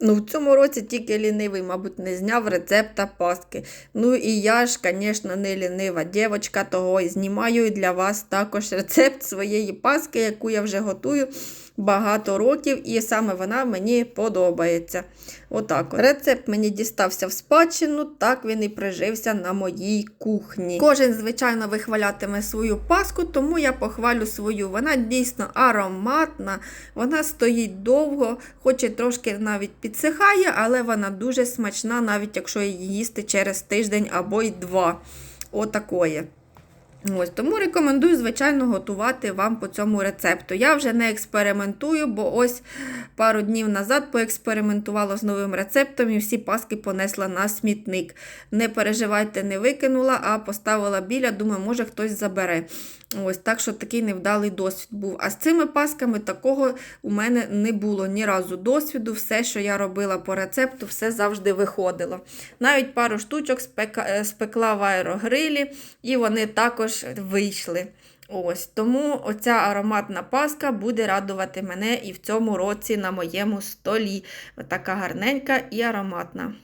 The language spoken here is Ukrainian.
Ну, в цьому році тільки лінивий, мабуть, не зняв рецепта паски. Ну і я ж, звісно, не лінива дівчинка, того і знімаю для вас також рецепт своєї паски, яку я вже готую багато років, і саме вона мені подобається. Отак. от. Рецепт мені дістався в спадщину, так він і прижився на моїй кухні. Кожен, звичайно, вихвалятиме свою паску, тому я похвалю свою. Вона дійсно ароматна, вона стоїть довго, хоч і трошки навіть підсихає, але вона дуже смачна, навіть якщо її їсти через тиждень або й два. Отакої. Ось, тому рекомендую, звичайно, готувати вам по цьому рецепту. Я вже не експериментую, бо ось пару днів назад поекспериментувала з новим рецептом і всі паски понесла на смітник. Не переживайте, не викинула, а поставила біля, думаю, може хтось забере. Ось так що такий невдалий досвід був. А з цими пасками такого у мене не було ні разу досвіду. Все, що я робила по рецепту, все завжди виходило. Навіть пару штучок е, спекла в аерогрилі, і вони також вийшли. Ось Тому оця ароматна паска буде радувати мене і в цьому році на моєму столі. Така гарненька і ароматна.